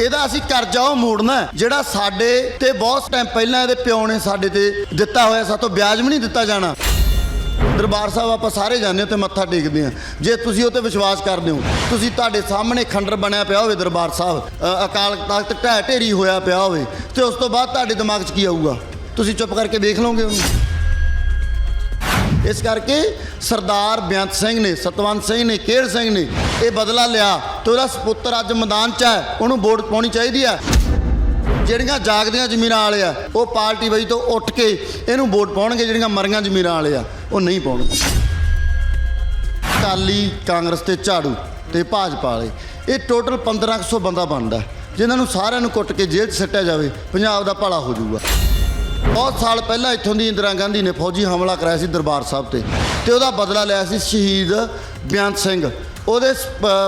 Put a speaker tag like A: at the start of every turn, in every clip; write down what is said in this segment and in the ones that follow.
A: ਇਹਦਾ ਅਸੀਂ ਕਰਜ਼ਾ ਉਹ ਮੋੜਨਾ ਜਿਹੜਾ ਸਾਡੇ ਤੇ ਬਹੁਤ ਟਾਈਮ ਪਹਿਲਾਂ ਇਹਦੇ ਪਿਓ ਨੇ ਸਾਡੇ ਤੇ ਦਿੱਤਾ ਹੋਇਆ ਸਾਤੋਂ ਵਿਆਜ ਵੀ ਨਹੀਂ ਦਿੱਤਾ ਜਾਣਾ। ਦਰਬਾਰ ਸਾਹਿਬ, ਆਪਾਂ ਸਾਰੇ ਜਾਂਦੇ ਹਾਂ ਤੇ ਮੱਥਾ ਟੇਕਦੇ ਹਾਂ। ਜੇ ਤੁਸੀਂ ਉਹ ਤੇ ਵਿਸ਼ਵਾਸ ਕਰਦੇ ਹੋ, ਤੁਸੀਂ ਤੁਹਾਡੇ ਸਾਹਮਣੇ ਖੰਡਰ ਬਣਿਆ ਪਿਆ ਹੋਵੇ ਦਰਬਾਰ ਸਾਹਿਬ ਅਕਾਲ ਤਖਤ ਢਹਿ ਢੇਰੀ ਹੋਇਆ ਪਿਆ ਹੋਵੇ, ਤੇ ਉਸ ਤੋਂ ਬਾਅਦ ਤੁਹਾਡੇ ਦਿਮਾਗ 'ਚ ਕੀ ਆਊਗਾ? ਤੁਸੀਂ ਚੁੱਪ ਕਰਕੇ ਵੇਖ ਲਓਗੇ ਉਹਨੂੰ। ਇਸ ਕਰਕੇ ਸਰਦਾਰ ਬੇਅੰਤ ਸਿੰਘ ਨੇ, ਸਤਵੰਤ ਸਿੰਘ ਨੇ ਕੇਰ ਸਿੰਘ ਨੇ ਇਹ ਬਦਲਾ ਲਿਆ ਤੇ ਉਹਦਾ ਸਪੁੱਤਰ ਅੱਜ ਮੈਦਾਨ 'ਚ ਹੈ, ਉਹਨੂੰ ਵੋਟ ਪਾਉਣੀ ਚਾਹੀਦੀ ਹੈ। ਜਿਹੜੀਆਂ ਜਾਗਦੀਆਂ ਜ਼ਮੀਰਾਂ ਵਾਲੇ ਆ, ਉਹ ਪਾਰਟੀ ਵਈ ਤੋਂ ਉੱਠ ਕੇ ਇਹਨੂੰ ਵੋਟ ਪਾਉਣਗੇ, ਜਿਹੜੀਆਂ ਮਰੀਆਂ ਜ਼ਮੀਰਾਂ ਵਾਲੇ ਆ, ਉਹ ਨਹੀਂ ਪਾਉਣਗੇ। ਅਕਾਲੀ ਕਾਂਗਰਸ ਤੇ ਝਾੜੂ ਤੇ ਭਾਜਪਾ ਵਾਲੇ, ਇਹ ਟੋਟਲ 1500 ਬੰਦਾ ਬਣਦਾ ਜਿਨ੍ਹਾਂ ਨੂੰ ਸਾਰਿਆਂ ਨੂੰ ਕੁੱਟ ਕੇ ਜੇਲ੍ਹ 'ਚ ਸੱਟਿਆ ਜਾਵੇ, ਪੰਜਾਬ ਦਾ ਭਲਾ ਹੋ ਜਾਊਗਾ। ਬਹੁਤ ਸਾਲ ਪਹਿਲਾਂ ਇੱਥੋਂ ਦੀ ਇੰਦਰਾ ਗਾਂਧੀ ਨੇ ਫੌਜੀ ਹਮਲਾ ਕਰਾਇਆ ਸੀ ਦਰਬਾਰ ਸਾਹਿਬ ਤੇ। ਤੇ ਉਹਦਾ ਬਦਲਾ ਲਿਆ ਸੀ ਸ਼ਹੀਦ ਬੇਅੰਤ ਸਿੰਘ। ਉਹਦੇ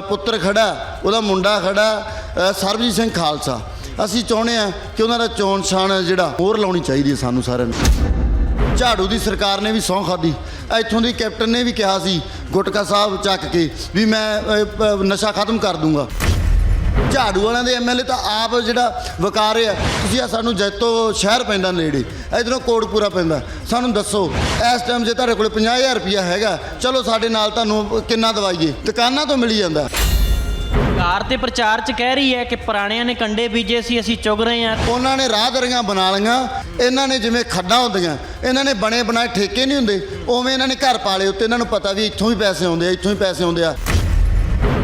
A: ਪੁੱਤਰ ਖੜਾ, ਉਹਦਾ ਮੁੰਡਾ ਖੜਾ ਸਰਬਜੀਤ ਸਿੰਘ ਖਾਲਸਾ। ਅਸੀਂ ਚਾਹੁੰਦੇ ਆ ਕਿ ਉਹਨਾਂ ਦਾ ਚੋਣ ਛਾਣ ਜਿਹੜਾ ਹੋਰ ਲਾਉਣੀ ਚਾਹੀਦੀ ਹੈ ਸਾਨੂੰ ਸਾਰਿਆਂ ਨੂੰ। ਝਾੜੂ ਦੀ ਸਰਕਾਰ ਨੇ ਵੀ ਸਹੁੰ ਖਾਦੀ ਇੱਥੋਂ ਦੀ ਕੈਪਟਨ ਨੇ ਵੀ ਕਿਹਾ ਸੀ, ਗੁਟਕਾ ਸਾਹਿਬ ਚੱਕ ਕੇ ਵੀ ਮੈਂ ਨਸ਼ਾ ਖਤਮ ਕਰ ਦੂੰਗਾ। ਝਾੜੂ ਵਾਲਿਆਂ ਦੇ ਐਮਐਲਏ ਤਾਂ ਆਪ ਜਿਹੜਾ ਵਕਾਰ ਰਿਹਾ ਤੁਸੀਂ ਆ ਸਾਨੂੰ ਜੈਤੋ ਸ਼ਹਿਰ ਪੈਂਦਾ ਨੇੜੇ ਇਧਰੋਂ ਕੋਟਪੂਰਾ ਪੈਂਦਾ ਸਾਨੂੰ ਦੱਸੋ ਇਸ ਟਾਈਮ ਜੇ ਤੁਹਾਡੇ ਕੋਲ 50000 ਰੁਪਇਆ ਹੈਗਾ ਚਲੋ ਸਾਡੇ ਨਾਲ ਤੁਹਾਨੂੰ ਕਿੰਨਾ ਦਵਾਈਏ ਦੁਕਾਨਾਂ ਤੋਂ ਮਿਲੀ ਜਾਂਦਾ।
B: ਕਾਰ ਤੇ ਪ੍ਰਚਾਰ ਚ ਕਹਿ ਰਹੀ ਹੈ ਕਿ ਪੁਰਾਣਿਆਂ ਨੇ ਕੰਡੇ ਬੀਜੇ ਸੀ ਅਸੀਂ ਚੁਗ ਰਹੇ ਹਾਂ।
A: ਉਹਨਾਂ ਨੇ ਰਾਹਦਰੀਆਂ ਬਣਾ ਲਈਆਂ ਇਹਨਾਂ ਨੇ ਜਿਵੇਂ ਖੱਡਾਂ ਹੁੰਦੀਆਂ ਇਹਨਾਂ ਨੇ ਬਣੇ ਬਣਾਏ ਠੇਕੇ ਨਹੀਂ ਹੁੰਦੇ ਉਵੇਂ ਇਹਨਾਂ ਨੇ ਘਰ ਪਾਲੇ ਉੱਤੇ ਇਹਨਾਂ ਨੂੰ ਪਤਾ ਵੀ ਇੱਥੋਂ ਵੀ ਪੈਸੇ ਆਉਂਦੇ ਆ ਇੱਥੋਂ ਵੀ ਪੈਸੇ ਆਉਂਦੇ ਆ।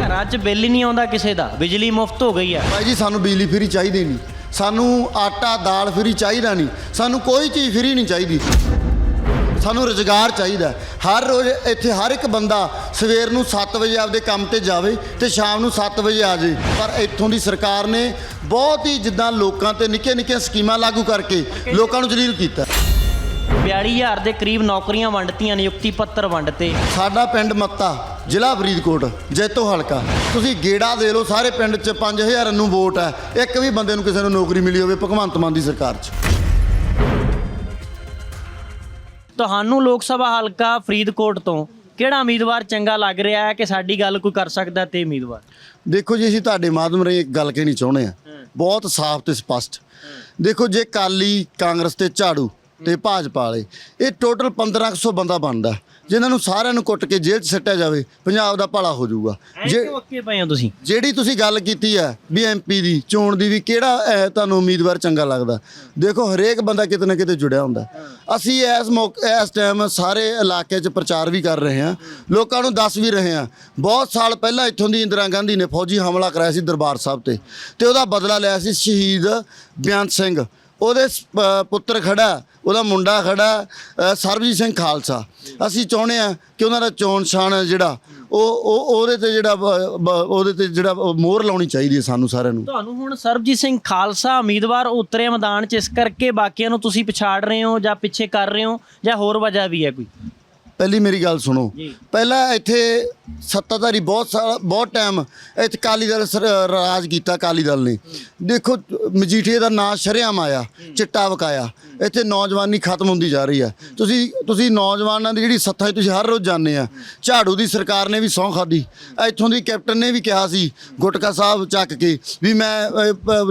B: ਘਰਾਂ 'ਚ ਬਿੱਲ ਹੀ ਨਹੀਂ ਆਉਂਦਾ ਕਿਸੇ ਦਾ। ਬਿਜਲੀ ਮੁਫਤ ਹੋ ਗਈ ਹੈ
A: ਭਾਈ ਜੀ ਸਾਨੂੰ ਬਿਜਲੀ ਫਰੀ ਚਾਹੀਦੀ ਨਹੀਂ। ਸਾਨੂੰ ਆਟਾ ਦਾਲ ਫਰੀ ਚਾਹੀਦਾ ਨਹੀਂ। ਸਾਨੂੰ ਕੋਈ ਚੀਜ਼ ਫਰੀ ਨਹੀਂ ਚਾਹੀਦੀ। ਸਾਨੂੰ ਰੁਜ਼ਗਾਰ ਚਾਹੀਦਾ ਹਰ ਰੋਜ਼ ਇੱਥੇ ਹਰ ਇੱਕ ਬੰਦਾ ਸਵੇਰ ਨੂੰ 7 ਵਜੇ ਆਪਦੇ ਕੰਮ ਤੇ ਜਾਵੇ ਤੇ ਸ਼ਾਮ ਨੂੰ 7 ਵਜੇ ਆ ਜਾਏ ਪਰ ਇੱਥੋਂ ਦੀ ਸਰਕਾਰ ਨੇ ਬਹੁਤ ਹੀ ਜਿੱਦਾਂ ਲੋਕਾਂ ਤੇ ਨਿੱਕੀਆਂ ਨਿੱਕੀਆਂ ਸਕੀਮਾਂ ਲਾਗੂ ਕਰਕੇ ਲੋਕਾਂ ਨੂੰ ਜਲੀਲ ਕੀਤਾ
B: 42000 ਦੇ ਕਰੀਬ ਨੌਕਰੀਆਂ ਵੰਡਤੀਆਂ ਨਿਯੁਕਤੀ ਪੱਤਰ ਵੰਡਤੇ।
A: ਸਾਡਾ ਪਿੰਡ ਮੱਤਾ ਜ਼ਿਲ੍ਹਾ ਫਰੀਦਕੋਟ ਜੈਤੋ ਹਲਕਾ। ਤੁਸੀਂ ਗੇੜਾ ਦੇ ਲਓ ਸਾਰੇ ਪਿੰਡ 'ਚ 5000 ਨੂੰ ਵੋਟ ਹੈ। ਇੱਕ ਵੀ ਬੰਦੇ ਨੂੰ ਕਿਸੇ ਨੂੰ ਨੌਕਰੀ ਮਿਲੀ ਹੋਵੇ ਭਗਵੰਤ ਮਾਨ ਦੀ ਸਰਕਾਰ 'ਚ।
B: ਤੁਹਾਨੂੰ ਲੋਕ ਸਭਾ ਹਲਕਾ ਫਰੀਦਕੋਟ ਤੋਂ ਕਿਹੜਾ ਉਮੀਦਵਾਰ ਚੰਗਾ ਲੱਗ ਰਿਹਾ ਹੈ ਕਿ ਸਾਡੀ ਗੱਲ ਕੋਈ ਕਰ ਸਕਦਾ ਤੇ ਉਮੀਦਵਾਰ?
A: ਦੇਖੋ ਜੀ ਅਸੀਂ ਤੁਹਾਡੇ ਮਾਧਿਅਮ ਰਾਹੀਂ ਇੱਕ ਗੱਲ ਕਹਿਣੀ ਚਾਹੁੰਦੇ ਆ ਬਹੁਤ ਸਾਫ਼ ਤੇ ਸਪਸ਼ਟ। ਦੇਖੋ ਜੇ ਕਾਲੀ ਕਾਂਗਰਸ ਤੇ ਝਾੜੂ ਤੇ ਭਾਜਪਾ ਵਾਲੇ। ਇਹ ਟੋਟਲ 1500 ਬੰਦਾ ਬਣਦਾ। ਜਿਨ੍ਹਾਂ ਨੂੰ ਸਾਰਿਆਂ ਨੂੰ ਕੁੱਟ ਕੇ ਜੇਲ੍ਹ 'ਚ ਸੱਟਿਆ ਜਾਵੇ ਪੰਜਾਬ ਦਾ ਭਲਾ ਹੋ ਜਾਊਗਾ। ਜੇ
B: ਅੱਕੇ ਪਏ ਹੋ ਤੁਸੀਂ?
A: ਜਿਹੜੀ ਤੁਸੀਂ ਗੱਲ ਕੀਤੀ ਹੈ ਵੀ ਐਮਪੀ ਦੀ ਚੋਣ ਦੀ ਵੀ ਕਿਹੜਾ ਅਹ, ਤੁਹਾਨੂੰ ਉਮੀਦਵਾਰ ਚੰਗਾ ਲੱਗਦਾ? ਦੇਖੋ ਹਰੇਕ ਬੰਦਾ ਕਿਤੇ ਨਾ ਕਿਤੇ ਜੁੜਿਆ ਹੁੰਦਾ। ਅਸੀਂ ਇਸ ਮੌਕੇ ਇਸ ਟਾਈਮ ਸਾਰੇ ਇਲਾਕੇ 'ਚ ਪ੍ਰਚਾਰ ਵੀ ਕਰ ਰਹੇ ਹਾਂ। ਲੋਕਾਂ ਨੂੰ ਦੱਸ ਵੀ ਰਹੇ ਹਾਂ। ਬਹੁਤ ਸਾਲ ਪਹਿਲਾਂ ਇੱਥੋਂ ਦੀ ਇੰਦਰਾ ਗਾਂਧੀ ਨੇ ਫੌਜੀ ਹਮਲਾ ਕਰਾਇਆ ਸੀ ਦਰਬਾਰ ਸਾਹਿਬ ਤੇ। ਤੇ ਉਹਦਾ ਬਦਲਾ ਲਿਆ ਸੀ ਸ਼ਹੀਦ ਬੇਅੰਤ ਸਿੰਘ। ਉਹਦੇ ਸ- ਪੁੱਤਰ ਖੜਾ ਉਹਦਾ ਮੁੰਡਾ ਖੜਾ ਅ, ਸਰਬਜੀਤ ਸਿੰਘ ਖਾਲਸਾ। ਅਸੀਂ ਚਾਹੁੰਦੇ ਆ ਕਿ ਉਹਨਾਂ ਦਾ ਚੋਣ ਛਾਣ ਜਿਹੜਾ ਉਹ ਉਹ ਉਹਦੇ ਤੇ ਜਿਹੜਾ ਬ- ਬ- ਉਹਦੇ ਤੇ ਜਿਹੜਾ ਉਹ ਮੋਹਰ ਲਾਉਣੀ ਚਾਹੀਦੀ ਹੈ ਸਾਨੂੰ ਸਾਰਿਆਂ ਨੂੰ।
B: ਤੁਹਾਨੂੰ ਹੁਣ ਸਰਬਜੀਤ ਸਿੰਘ ਖਾਲਸਾ ਉਮੀਦਵਾਰ ਉਤਰੇ ਮੈਦਾਨ 'ਚ ਇਸ ਕਰਕੇ ਬਾਕੀਆਂ ਨੂੰ ਤੁਸੀਂ ਪਛਾੜ ਰਹੇ ਹੋ ਜਾਂ ਪਿੱਛੇ ਕਰ ਰਹੇ ਹੋ ਜਾਂ ਹੋਰ ਵਜ੍ਹਾ ਵੀ ਹੈ ਕੋਈ?
A: ਪਹਿਲੀ ਮੇਰੀ ਗੱਲ ਸੁਣੋ।
B: ਜੀ।
A: ਪਹਿਲਾਂ ਇੱਥੇ ਸੱਤਾਧਾਰੀ ਬਹੁਤ ਸਾਲ ਬਹੁਤ ਟਾਈਮ ਇੱਥੇ ਕਾਲੀ ਦਲ ਸਰ- ਰਾਜ ਕੀਤਾ ਕਾਲੀ ਦਲ ਨੇ। ਦੇਖੋ ਮਜੀਠੀਏ ਦਾ ਨਾਂ ਸ਼ਰੇਆਮ ਆਇਆ ਚਿੱਟਾ ਵਕਾਇਆ। ਇੱਥੇ ਨੌਜਵਾਨੀ ਖਤਮ ਹੁੰਦੀ ਜਾ ਰਹੀ ਹੈ। ਤੁਸੀਂ ਤੁਸੀਂ ਨੌਜਵਾਨਾਂ ਦੀ ਜਿਹੜੀ ਸੱਥਾ 'ਚ ਤੁਸੀਂ ਹਰ ਰੋਜ਼ ਜਾਂਦੇ ਆ ਝਾੜੂ ਦੀ ਸਰਕਾਰ ਨੇ ਵੀ ਸਹੁੰ ਖਾਦੀ ਇੱਥੋਂ ਦੀ ਕੈਪਟਨ ਨੇ ਵੀ ਕਿਹਾ ਸੀ ਗੁਟਕਾ ਸਾਹਿਬ ਚੱਕ ਕੇ ਵੀ ਮੈਂ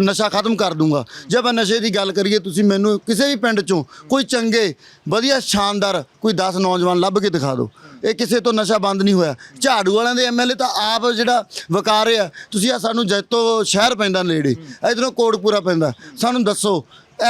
A: ਨਸ਼ਾ ਖਤਮ ਕਰ ਦੂੰਗਾ। ਜੇ ਆਪਾਂ ਨਸ਼ੇ ਦੀ ਗੱਲ ਕਰੀਏ ਤੁਸੀਂ ਮੈਨੂੰ ਕਿਸੇ ਵੀ ਪਿੰਡ 'ਚੋਂ ਕੋਈ ਚੰਗੇ ਵਧੀਆ ਸ਼ਾਨਦਾਰ ਕੋਈ 10 ਨੌਜਵਾਨ ਲੱਭ ਕੇ ਦਿਖਾ ਦਿਓ। ਇਹ ਕਿਸੇ ਤੋਂ ਨਸ਼ਾ ਬੰਦ ਨਹੀਂ ਹੋਇਆ। ਝਾੜੂ ਵਾਲਿਆਂ ਦੇ ਐਮਐਲਏ ਤਾਂ ਆਪ ਜਿਹੜਾ ਵਕਾਰ ਰਿਹਾ ਤੁਸੀਂ ਆ ਸਾਨੂੰ ਜੈਤੋ ਸ਼ਹਿਰ ਪੈਂਦਾ ਨੇੜੇ ਇਧਰੋਂ ਕੋਟਪੂਰਾ ਪੈਂਦਾ। ਸਾਨੂੰ ਦੱਸੋ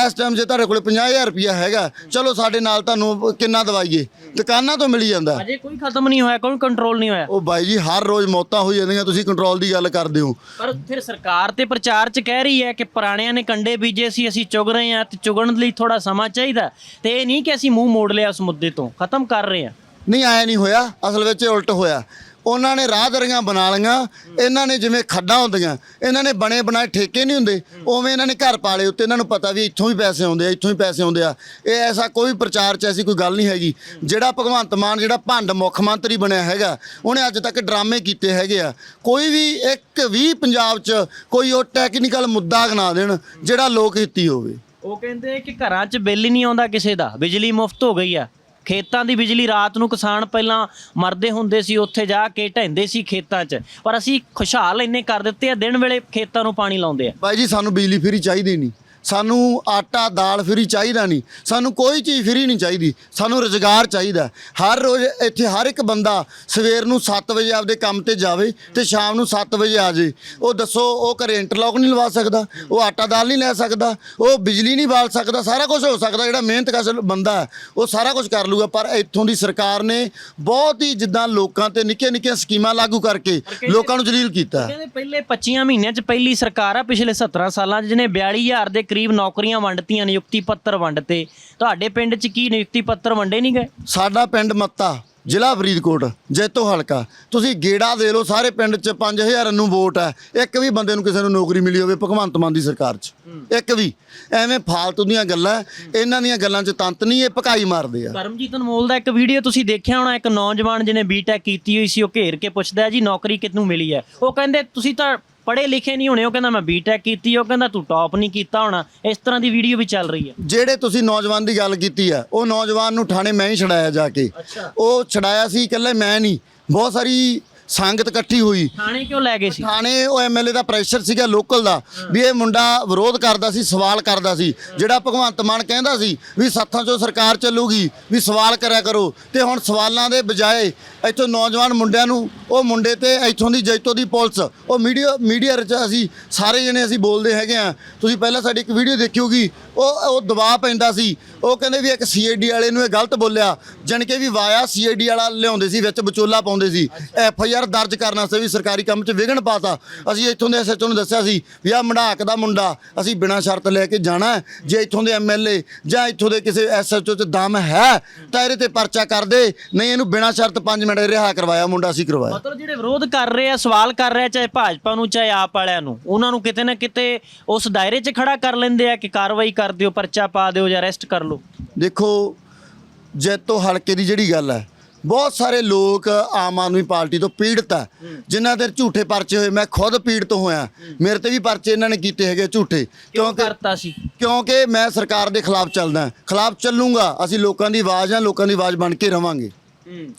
A: ਇਸ ਟਾਈਮ ਜੇ ਤੁਹਾਡੇ ਕੋਲ 50000 ਰੁਪਇਆ ਹੈਗਾ ਚਲੋ ਸਾਡੇ ਨਾਲ ਤੁਹਾਨੂੰ ਕਿੰਨਾ ਦਵਾਈਏ? ਦੁਕਾਨਾਂ ਤੋਂ ਮਿਲੀ ਜਾਂਦਾ।
B: ਅਜੇ ਕੋਈ ਖਤਮ ਨਹੀਂ ਹੋਇਆ ਕੋਈ ਕੰਟਰੋਲ ਨਹੀਂ ਹੋਇਆ।
A: ਉਹ ਬਾਈ ਜੀ ਹਰ ਰੋਜ਼ ਮੌਤਾਂ ਹੋਈ ਜਾਂਦੀਆਂ ਤੁਸੀਂ ਕੰਟਰੋਲ ਦੀ ਗੱਲ ਕਰਦੇ ਹੋ।
B: ਪਰ ਫਿਰ ਸਰਕਾਰ ਤੇ ਪ੍ਰਚਾਰ 'ਚ ਕਹਿ ਰਹੀ ਹੈ ਕਿ ਪੁਰਾਣਿਆਂ ਨੇ ਕੰਡੇ ਬੀਜੇ ਸੀ ਅਸੀਂ ਚੁਗ ਰਹੇ ਹਾਂ ਤੇ ਚੁਗਣ ਲਈ ਥੋੜਾ ਸਮਾਂ ਚਾਹੀਦਾ। ਤੇ ਇਹ ਨਹੀਂ ਕਿ ਅਸੀਂ ਮੂੰਹ ਮੋੜ ਲਿਆ ਉਸ ਮੁੱਦੇ ਤੋਂ ਖਤਮ ਕਰ ਰਹੇ ਹਾਂ।
A: ਨਹੀਂ ਆਇਆ ਨਹੀਂ ਹੋਇਆ। ਅਸਲ ਵਿੱਚ ਇਹ ਉਲਟ ਹੋਇਆ। ਉਹਨਾਂ ਨੇ ਰਾਹਦਰੀਆਂ ਬਣਾ ਲਈਆਂ। ਇਹਨਾਂ ਨੇ ਜਿਵੇਂ ਖੱਡਾਂ ਹੁੰਦੀਆਂ, ਇਹਨਾਂ ਨੇ ਬਣੇ ਬਣਾਏ ਠੇਕੇ ਨਹੀਂ ਹੁੰਦੇ। ਉਵੇਂ ਇਹਨਾਂ ਨੇ ਘਰ ਪਾਲੇ ਉੱਤੇ। ਇਹਨਾਂ ਨੂੰ ਪਤਾ ਵੀ ਇੱਥੋਂ ਹੀ ਪੈਸੇ ਆਉਂਦੇ ਆ, ਇੱਥੋਂ ਹੀ ਪੈਸੇ ਆਉਂਦੇ ਆ। ਇਹ ਐਸਾ ਕੋਈ ਪ੍ਰਚਾਰ 'ਚ ਐਸੀ ਕੋਈ ਗੱਲ ਨਹੀਂ ਹੈਗੀ। ਜਿਹੜਾ ਭਗਵੰਤ ਮਾਨ, ਜਿਹੜਾ ਭੰਡ ਮੁੱਖ ਮੰਤਰੀ ਬਣਿਆ ਹੈਗਾ, ਉਹਨੇ ਅੱਜ ਤੱਕ ਡਰਾਮੇ ਕੀਤੇ ਹੈਗੇ ਆ। ਕੋਈ ਵੀ ਇੱਕ ਵੀ ਪੰਜਾਬ 'ਚ ਕੋਈ ਉਹ ਟੈਕਨੀਕਲ ਮੁੱਦਾ ਗਨਾ ਦੇਣ, ਜਿਹੜਾ ਲੋਕ ਹਿੱਤੀ ਹੋਵੇ।
B: ਉਹ ਕਹਿੰਦੇ ਕਿ ਘਰਾਂ 'ਚ ਬਿੱਲ ਹੀ ਨਹੀਂ ਆਉਂਦਾ ਕਿਸੇ ਦਾ। ਬਿਜਲੀ ਮੁਫਤ ਹੋ ਗਈ ਆ। ਖੇਤਾਂ ਦੀ ਬਿਜਲੀ ਰਾਤ ਨੂੰ ਕਿਸਾਨ ਪਹਿਲਾਂ ਮਰਦੇ ਹੁੰਦੇ ਸੀ, ਉੱਥੇ ਜਾ ਕੇ ਢਹਿੰਦੇ ਸੀ ਖੇਤਾਂ 'ਚ। ਪਰ ਅਸੀਂ ਖੁਸ਼ਹਾਲ ਇੰਨੇ ਕਰ ਦਿੱਤੇ ਆ, ਦਿਨ ਵੇਲੇ ਖੇਤਾਂ ਨੂੰ ਪਾਣੀ ਲਾਉਂਦੇ ਆ।
A: ਬਾਈ ਜੀ, ਸਾਨੂੰ ਬਿਜਲੀ ਫਰੀ ਚਾਹੀਦੀ ਨਹੀਂ। ਸਾਨੂੰ ਆਟਾ ਦਾਲ ਫਰੀ ਚਾਹੀਦਾ ਨਹੀਂ। ਸਾਨੂੰ ਕੋਈ ਚੀਜ਼ ਫਰੀ ਨਹੀਂ ਚਾਹੀਦੀ। ਸਾਨੂੰ ਰੁਜ਼ਗਾਰ ਚਾਹੀਦਾ। ਹਰ ਰੋਜ਼ ਇੱਥੇ ਹਰ ਇੱਕ ਬੰਦਾ ਸਵੇਰ ਨੂੰ 7 ਵਜੇ ਆਪਦੇ ਕੰਮ ਤੇ ਜਾਵੇ ਤੇ ਸ਼ਾਮ ਨੂੰ 7 ਵਜੇ ਆ ਜੇ। ਉਹ ਦੱਸੋ ਉਹ ਘਰੇ ਇੰਟਰਲੌਕ ਨਹੀਂ ਲਵਾ ਸਕਦਾ ਉਹ ਆਟਾ ਦਾਲ ਨਹੀਂ ਲੈ ਸਕਦਾ ਉਹ ਬਿਜਲੀ ਨਹੀਂ ਬਾਲ ਸਕਦਾ ਸਾਰਾ ਕੁਝ ਹੋ ਸਕਦਾ। ਜਿਹੜਾ ਮਿਹਨਤ ਕਸ਼ ਬੰਦਾ ਹੈ, ਉਹ ਸਾਰਾ ਕੁਝ ਕਰ ਲੂਗਾ ਪਰ ਇੱਥੋਂ ਦੀ ਸਰਕਾਰ ਨੇ ਬਹੁਤ ਹੀ ਜਿੱਦਾਂ ਲੋਕਾਂ ਤੇ ਨਿੱਕੀਆਂ ਨਿੱਕੀਆਂ ਸਕੀਮਾਂ ਲਾਗੂ ਕਰਕੇ ਲੋਕਾਂ ਨੂੰ ਜਲੀਲ ਕੀਤਾ
B: ਕਹਿੰਦੇ ਪਹਿਲੇ 25 ਮਹੀਨਿਆਂ 'ਚ ਪਹਿਲੀ ਸਰਕਾਰ ਆ ਪਿਛਲੇ 17 ਸਾਲਾਂ 'ਚ ਜਿਹਨੇ 42000 ਦੇ ਕਰੀਬ ਨੌਕਰੀਆਂ ਵੰਡਤੀਆਂ ਨਿਯੁਕਤੀ ਪੱਤਰ ਵੰਡਤੇ। ਤੁਹਾਡੇ ਪਿੰਡ 'ਚ ਕੀ ਨਿਯੁਕਤੀ ਪੱਤਰ ਵੰਡੇ ਨਹੀਂ ਗਏ?
A: ਸਾਡਾ ਪਿੰਡ ਮੱਤਾ ਜ਼ਿਲ੍ਹਾ ਫਰੀਦਕੋਟ ਜੈਤੋ ਹਲਕਾ। ਤੁਸੀਂ ਗੇੜਾ ਦੇ ਲਓ ਸਾਰੇ ਪਿੰਡ 'ਚ 5000 ਨੂੰ ਵੋਟ ਹੈ। ਇੱਕ ਵੀ ਬੰਦੇ ਨੂੰ ਕਿਸੇ ਨੂੰ ਨੌਕਰੀ ਮਿਲੀ ਹੋਵੇ ਭਗਵੰਤ ਮਾਨ ਦੀ ਸਰਕਾਰ 'ਚ। ਇੱਕ ਵੀ। ਐਵੇਂ ਫਾਲਤੂ ਦੀਆਂ ਗੱਲਾਂ ਇਹਨਾਂ ਦੀਆਂ ਗੱਲਾਂ 'ਚ ਤੰਤ ਨਹੀਂ ਇਹ ਭਕਾਈ ਮਾਰਦੇ ਆ।
B: ਕਰਮਜੀਤ ਅਨਮੋਲ ਦਾ ਇੱਕ ਵੀਡੀਓ ਤੁਸੀਂ ਦੇਖਿਆ ਹੋਣਾ ਇੱਕ ਨੌਜਵਾਨ ਜਿਹਨੇ ਬੀਟੈਕ ਕੀਤੀ ਹੋਈ ਸੀ ਉਹ ਘੇਰ ਕੇ ਪੁੱਛਦਾ ਜੀ ਨੌਕਰੀ ਕਿਤਨੂੰ ਮਿਲੀ ਹੈ? ਉਹ ਕਹਿੰਦੇ ਤੁਸੀਂ ਤਾਂ ਪੜ੍ਹੇ ਲਿਖੇ ਨਹੀਂ ਹੋਣੇ ਉਹ ਕਹਿੰਦਾ ਮੈਂ ਬੀਟੈਕ ਕੀਤੀ ਉਹ ਕਹਿੰਦਾ ਤੂੰ ਟੌਪ ਨਹੀਂ ਕੀਤਾ ਹੋਣਾ ਇਸ ਤਰ੍ਹਾਂ ਦੀ ਵੀਡੀਓ ਵੀ ਚੱਲ ਰਹੀ ਹੈ।
A: ਜਿਹੜੇ ਤੁਸੀਂ ਨੌਜਵਾਨ ਦੀ ਗੱਲ ਕੀਤੀ ਆ ਉਹ ਨੌਜਵਾਨ ਨੂੰ ਥਾਣੇ ਮੈਂ ਹੀ ਛਡਾਇਆ ਜਾ ਕੇ। ਉਹ ਛਡਾਇਆ ਸੀ ਇਕੱਲੇ ਮੈਂ ਨਹੀਂ। ਬਹੁਤ ਸਾਰੀ ਸੰਗਤ ਇਕੱਠੀ ਹੋਈ।
B: ਥਾਣੇ ਕਿਉਂ ਲੈ ਗਏ ਸੀ?
A: ਥਾਣੇ ਉਹ ਐਮਐਲਏ ਦਾ ਪ੍ਰੈਸ਼ਰ ਸੀਗਾ ਲੋਕਲ ਦਾ ਵੀ ਇਹ ਮੁੰਡਾ ਵਿਰੋਧ ਕਰਦਾ ਸੀ ਸਵਾਲ ਕਰਦਾ ਸੀ। ਜਿਹੜਾ ਭਗਵੰਤ ਮਾਨ ਕਹਿੰਦਾ ਸੀ ਵੀ ਸੱਥਾਂ 'ਚੋਂ ਸਰਕਾਰ ਚੱਲੂਗੀ ਵੀ ਸਵਾਲ ਕਰਿਆ ਕਰੋ। ਤੇ ਹੁਣ ਸਵਾਲਾਂ ਦੇ ਬਜਾਏ ਇੱਥੋਂ ਨੌਜਵਾਨ ਮੁੰਡਿਆਂ ਨੂੰ ਉਹ ਮੁੰਡੇ ਤੇ ਇੱਥੋਂ ਦੀ ਜੈਤੋ ਦੀ ਪੁਲਿਸ ਉਹ ਮੀਡੀਆ ਮੀਡੀਆ ਵਿੱਚ ਅਸੀਂ ਸਾਰੇ ਜਣੇ ਅਸੀਂ ਬੋਲਦੇ ਹੈਗੇ ਆ ਤੁਸੀਂ ਪਹਿਲਾਂ ਸਾਡੀ ਇੱਕ ਵੀਡੀਓ ਦੇਖਿਓਗੀ ਉਹ ਉਹ ਦਬਾਅ ਪੈਂਦਾ ਸੀ। ਉਹ ਕਹਿੰਦੇ ਵੀ ਇੱਕ ਸੀਆਈਡੀ ਵਾਲੇ ਨੂੰ ਇਹ ਗਲਤ ਬੋਲਿਆ। ਜਾਣੀ ਕਿ ਵੀ ਵਾਇਆ ਸੀਆਈਡੀ ਵਾਲਾ ਲਿਆਉਂਦੇ ਸੀ, ਵਿੱਚ ਵਿਚੋਲਾ ਪਾਉਂਦੇ ਸੀ। ਐਫ ਆਈ ਆਰ ਦਰਜ ਕਰਨ ਵਾਸਤੇ ਵੀ ਸਰਕਾਰੀ ਕੰਮ 'ਚ ਵਿਘਨ ਪਾਤਾ। ਅਸੀਂ ਇੱਥੋਂ ਦੇ ਐਸਐਚਓ ਨੂੰ ਦੱਸਿਆ ਸੀ ਵੀ ਆ ਮੰਡਾਕ ਦਾ ਮੁੰਡਾ, ਅਸੀਂ ਬਿਨਾਂ ਸ਼ਰਤ ਲੈ ਕੇ ਜਾਣਾ ਜੇ ਇੱਥੋਂ ਦੇ ਐਮਐਲਏ ਜਾਂ ਇੱਥੋਂ ਦੇ ਕਿਸੇ ਐਸਐਚਓ 'ਚ ਦਮ ਹੈ, ਤਾਂ ਇਹਦੇ ਤੇ ਪਰਚਾ ਕਰ ਦੇ। ਨਹੀਂ, ਇਹਨੂੰ ਬਿਨਾਂ ਸ਼ਰਤ 5 ਮਿੰਟ ਰਿਹਾ ਕਰਵਾਇਆ, ਮੁੰਡਾ ਅਸੀਂ ਕਰਵਾਇਆ।
B: ਮਤਲਬ ਜਿਹੜੇ ਵਿਰੋਧ ਕਰ ਰਹੇ ਆ, ਸਵਾਲ ਕਰ ਰਹੇ ਚਾਹੇ ਭਾਜਪਾ ਨੂੰ, ਚਾਹੇ ਆਪ ਵਾਲਿਆਂ ਨੂੰ, ਉਹਨਾਂ ਨੂੰ ਕਿਤੇ ਨਾ ਕਿਤੇ ਉਸ ਦਾਇਰੇ 'ਚ ਖੜਾ ਕਰ ਲੈਂਦੇ ਆ ਕਿ ਕਾਰਵਾਈ ਕਰ ਦਿਓ ਪਰਚਾ ਪਾ ਦਿਓ ਜਾਂ ਅਰੈਸਟ ਕਰ ਲਓ।
A: ਦੇਖੋ ਜੈਤੋ ਹਲਕੇ ਦੀ ਜਿਹੜੀ ਗੱਲ ਹੈ ਬਹੁਤ ਸਾਰੇ ਲੋਕ ਆਮ ਆਦਮੀ ਪਾਰਟੀ ਤੋਂ ਪੀੜਤ ਹੈ ਜਿਨ੍ਹਾਂ ਦੇ ਝੂਠੇ ਪਰਚੇ ਹੋਏ ਮੈਂ ਖੁਦ ਪੀੜਤ ਹੋਇਆ। ਮੇਰੇ ਤੇ ਵੀ ਪਰਚੇ ਇਹਨਾਂ ਨੇ ਕੀਤੇ ਹੈਗੇ ਝੂਠੇ।
B: ਕਿਉਂ
A: ਕਿਉਂਕਿ
B: ਕਰਤਾ ਸੀ?
A: ਕਿਉਂਕਿ ਮੈਂ ਸਰਕਾਰ ਦੇ ਖਿਲਾਫ ਚੱਲਦਾ ਖਿਲਾਫ ਚੱਲੂੰਗਾ ਅਸੀਂ ਲੋਕਾਂ ਦੀ ਆਵਾਜ਼ ਆ ਲੋਕਾਂ ਦੀ ਆਵਾਜ਼ ਬਣ ਕੇ ਰਵਾਂਗੇ।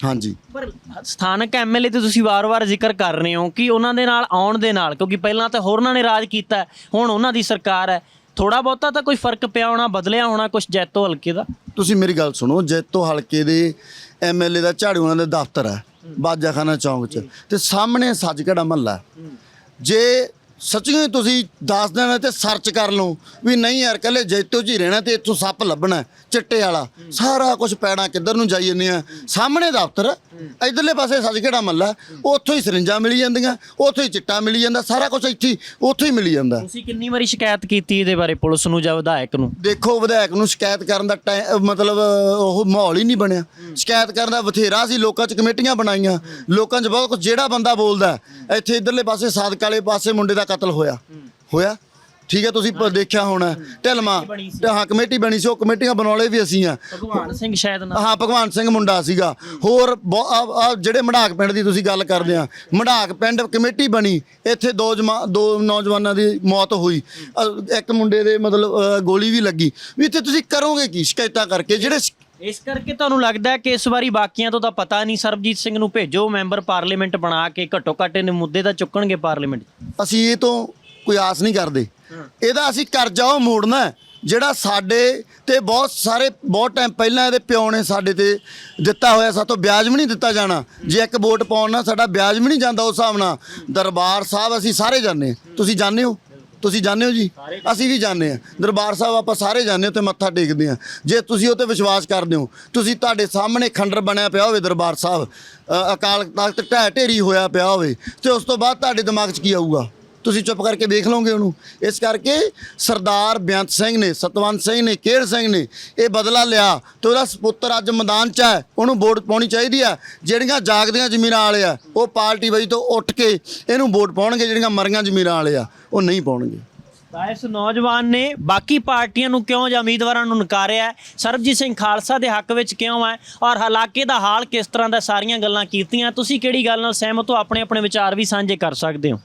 A: ਹਾਂਜੀ।
B: ਪਰ ਸਥਾਨਕ ਐਮਐਲਏ ਤੇ ਤੁਸੀਂ ਵਾਰ-ਵਾਰ ਜ਼ਿਕਰ ਕਰ ਰਹੇ ਹੋ ਕਿ ਉਹਨਾਂ ਦੇ ਨਾਲ ਆਉਣ ਦੇ ਨਾਲ ਕਿਉਂਕਿ ਪਹਿਲਾਂ ਤਾਂ ਹੋਰਨਾਂ ਨੇ ਰਾਜ ਕੀਤਾ ਹੈ, ਹੁਣ ਉਹਨਾਂ ਦੀ ਸਰਕਾਰ ਹੈ। ਥੋੜਾ ਬਹੁਤਾ ਤਾਂ ਕੋਈ ਫ਼ਰਕ ਪਿਆ ਹੋਣਾ, ਬਦਲਿਆ ਹੋਣਾ ਕੁਝ ਜੈਤੋ ਹਲਕੇ ਦਾ?
A: ਤੁਸੀਂ ਮੇਰੀ ਗੱਲ ਸੁਣੋ, ਜੈਤੋ ਹਲਕੇ ਦੇ ਐਮਐਲਏ ਦਾ ਝਾੜੂਆਂ ਦੇ ਦਫ਼ਤਰ ਹੈ, ਬਾਜਾਖਾਨਾ ਚੌਂਕ 'ਚ। ਤੇ ਸਾਹਮਣੇ ਸੱਜਗੜਾ ਮਹੱਲਾ ਜੇ ਸੱਚੀਓ ਹੀ ਤੁਸੀਂ ਦੱਸ ਦੇਣਾ ਤੇ ਸਰਚ ਕਰ ਲਓ ਵੀ ਨਹੀਂ ਯਾਰ ਕੱਲੇ ਜੈਤੋ ਹੀ ਰਹਿਣਾ ਤੇ ਇੱਥੋਂ ਸੱਪ ਲੱਭਣਾ ਚਿੱਟੇ ਵਾਲਾ। ਸਾਰਾ ਕੁਝ ਪੈਣਾ ਕਿੱਧਰ ਨੂੰ ਜਾਈ ਜਾਂਦੇ ਆ? ਸਾਹਮਣੇ ਦਫ਼ਤਰ ਇਧਰਲੇ ਪਾਸੇ ਸੱਜਗੜਾ ਮਹੱਲਾ? ਉੱਥੋਂ ਹੀ ਸਰਿੰਜਾਂ ਮਿਲੀ ਜਾਂਦੀਆਂ ਉੱਥੋਂ ਹੀ ਚਿੱਟਾ ਮਿਲੀ ਜਾਂਦਾ ਸਾਰਾ ਕੁਝ ਇੱਥੇ ਉੱਥੋਂ ਹੀ ਮਿਲੀ ਜਾਂਦਾ।
B: ਤੁਸੀਂ ਕਿੰਨੀ ਵਾਰੀ ਸ਼ਿਕਾਇਤ ਕੀਤੀ ਇਹਦੇ ਬਾਰੇ ਪੁਲਿਸ ਨੂੰ ਜਾਂ ਵਿਧਾਇਕ ਨੂੰ?
A: ਦੇਖੋ ਵਿਧਾਇਕ ਨੂੰ ਸ਼ਿਕਾਇਤ ਕਰਨ ਦਾ ਮਤਲਬ ਉਹ ਮਾਹੌਲ ਹੀ ਨਹੀਂ ਬਣਿਆ। ਸ਼ਿਕਾਇਤ ਕਰਨ ਦਾ ਬਥੇਰਾ ਸੀ ਲੋਕਾਂ 'ਚ ਕਮੇਟੀਆਂ ਬਣਾਈਆਂ। ਲੋਕਾਂ 'ਚ ਬਹੁਤ ਕੁਝ ਜਿਹੜਾ ਬੰਦਾ ਬੋਲਦਾ ਇੱਥੇ ਇਧਰਲੇ ਪਾਸੇ ਸਾਦਕ ਵਾਲੇ ਪਾਸੇ ਮੁੰਡੇ ਦਾ ਕਤਲ ਹੋਇਆ। ਹੋਇਆ? ਠੀਕ ਹੈ ਤੁਸੀਂ ਪ- ਦੇਖਿਆ ਹੋਣਾ। ਢਿਲਮਾ ਤੇ ਹਾਂ ਕਮੇਟੀ ਬਣੀ ਸੀ ਉਹ ਕਮੇਟੀਆਂ ਬਣਾਉਣੇ ਵੀ ਅਸੀਂ ਆ
B: ਭਗਵਾਨ ਸਿੰਘ ਸ਼ਾਇਦ ਨਾ
A: ਹਾਂ ਭਗਵਾਨ ਸਿੰਘ ਮੁੰਡਾ ਸੀਗਾ। ਹੋਰ ਬਹੁ- ਆ- ਆ ਜਿਹੜੇ ਮਢਾਕ ਪਿੰਡ ਦੀ ਤੁਸੀਂ ਗੱਲ ਕਰਦੇ ਆ ਮਢਾਕ ਪਿੰਡ ਕਮੇਟੀ ਬਣੀ। ਇੱਥੇ ਦੋ ਜਮਾ ਦੋ ਨੌਜਵਾਨਾਂ ਦੀ ਮੌਤ ਹੋਈ। ਅ, ਇੱਕ ਮੁੰਡੇ ਦੇ ਮਤਲਬ ਅ, ਗੋਲੀ ਵੀ ਲੱਗੀ। ਵੀ ਇੱਥੇ ਤੁਸੀਂ ਕਰੋਗੇ ਕੀ ਸ਼ਿਕਾਇਤਾਂ ਕਰਕੇ? ਜਿਹੜੇ ਸ਼-
B: ਇਸ ਕਰਕੇ ਤੁਹਾਨੂੰ ਲੱਗਦਾ ਹੈ ਕਿ ਇਸ ਵਾਰੀ ਬਾਕੀਆਂ ਤੋਂ ਤਾਂ ਪਤਾ ਨਹੀਂ ਸਰਬਜੀਤ ਸਿੰਘ ਨੂੰ ਭੇਜੋ ਮੈਂਬਰ ਪਾਰਲੀਮੈਂਟ ਬਣਾ ਕੇ ਘੱਟੋ ਘੱਟ ਇਹਨੇ ਮੁੱਦੇ ਤਾਂ ਚੁੱਕਣਗੇ ਪਾਰਲੀਮੈਂਟ 'ਚ।
A: ਅਸੀਂ ਇਹ ਤੋਂ ਕੋਈ ਆਸ ਨਹੀਂ ਕਰਦੇ। ਇਹਦਾ ਅਸੀਂ ਕਰਜ਼ਾ ਉਹ ਮੋੜਨਾ ਹੈ, ਜਿਹੜਾ ਸਾਡੇ ਤੇ ਬਹੁਤ ਸਾਰੇ ਬਹੁਤ ਟਾਈਮ ਪਹਿਲਾਂ ਇਹਦੇ ਪਿਓ ਨੇ ਸਾਡੇ ਤੇ ਦਿੱਤਾ ਹੋਇਆ ਸਾਤੋਂ ਵਿਆਜ ਵੀ ਨਹੀਂ ਦਿੱਤਾ ਜਾਣਾ। ਜੇ ਇੱਕ ਵੋਟ ਪਾਉਣ ਨਾਲ ਸਾਡਾ ਵਿਆਜ ਵੀ ਨਹੀਂ ਜਾਂਦਾ ਉਸ ਹਿਸਾਬ ਨਾਲ। ਦਰਬਾਰ ਸਾਹਿਬ ਅਸੀਂ ਸਾਰੇ ਜਾਂਦੇ ਹਾਂ। ਤੁਸੀਂ ਜਾਂਦੇ ਹੋ? ਤੁਸੀਂ ਜਾਂਦੇ ਹੋ ਜੀ? ਅਸੀਂ ਵੀ ਜਾਂਦੇ ਆ ਦਰਬਾਰ ਸਾਹਿਬ ਆਪਾਂ ਸਾਰੇ ਜਾਂਦੇ ਹਾਂ ਤੇ ਮੱਥਾ ਟੇਕਦੇ ਆ ਜੇ ਤੁਸੀਂ ਉਹ ਤੇ ਵਿਸ਼ਵਾਸ ਕਰਦੇ ਹੋ ਤੁਸੀਂ ਤੁਹਾਡੇ ਸਾਹਮਣੇ ਖੰਡਰ ਬਣਿਆ ਪਿਆ ਹੋਵੇ ਦਰਬਾਰ ਸਾਹਿਬ ਅਕਾਲ ਤਖਤ ਢਹਿ ਢੇਰੀ ਹੋਇਆ ਪਿਆ ਹੋਵੇ ਤੇ ਉਸ ਤੋਂ ਬਾਅਦ ਤੁਹਾਡੇ ਦਿਮਾਗ 'ਚ ਕੀ ਆਊਗਾ? ਤੁਸੀਂ ਚੁੱਪ ਕਰਕੇ ਵੇਖ ਲਓਗੇ ਉਹਨੂੰ। ਇਸ ਕਰਕੇ ਸਰਦਾਰ ਬੇਅੰਤ ਸਿੰਘ ਨੇ, ਸਤਵੰਤ ਸਿੰਘ ਨੇ ਕੇਰ ਸਿੰਘ ਨੇ ਇਹ ਬਦਲਾ ਲਿਆ ਤੇ ਉਹਦਾ ਸੁਪੁੱਤਰ ਅੱਜ ਮੈਦਾਨ 'ਚ ਹੈ। ਉਹਨੂੰ ਵੋਟ ਪਾਉਣੀ ਚਾਹੀਦੀ ਆ ਜਿਹੜੀਆਂ ਜਾਗਦੀਆਂ ਜ਼ਮੀਨਾਂ ਵਾਲੇ ਆ, ਉਹ ਪਾਰਟੀ ਵਜੀ ਤੋਂ ਉੱਠ ਕੇ ਇਹਨੂੰ ਵੋਟ ਪਾਉਣਗੇ, ਜਿਹੜੀਆਂ ਮਰੀਆਂ ਜ਼ਮੀਨਾਂ ਵਾਲੇ ਆ, ਉਹ ਨਹੀਂ ਪਾਉਣਗੇ।
B: ਤਾਂ ਇਸ ਨੌਜਵਾਨ ਨੇ ਬਾਕੀ ਪਾਰਟੀਆਂ ਨੂੰ ਕਿਉਂ ਜਾਂ ਉਮੀਦਵਾਰਾਂ ਨੂੰ ਨਕਾਰਿਆ ਸਰਬਜੀਤ ਸਿੰਘ ਖਾਲਸਾ ਦੇ ਹੱਕ ਵਿੱਚ ਕਿਉਂ ਹੈ? ਔਰ ਹਲਾਕੇ ਦਾ ਹਾਲ ਕਿਸ ਤਰ੍ਹਾਂ ਦਾ ਸਾਰੀਆਂ ਗੱਲਾਂ ਕੀਤੀਆਂ। ਤੁਸੀਂ ਕਿਹੜੀ ਗੱਲ ਨਾਲ ਸਹਿਮਤ ਹੋ? ਆਪਣੇ ਆਪਣੇ ਵਿਚਾਰ ਵੀ ਸਾਂਝੇ ਕਰ ਸਕਦੇ ਹੋ।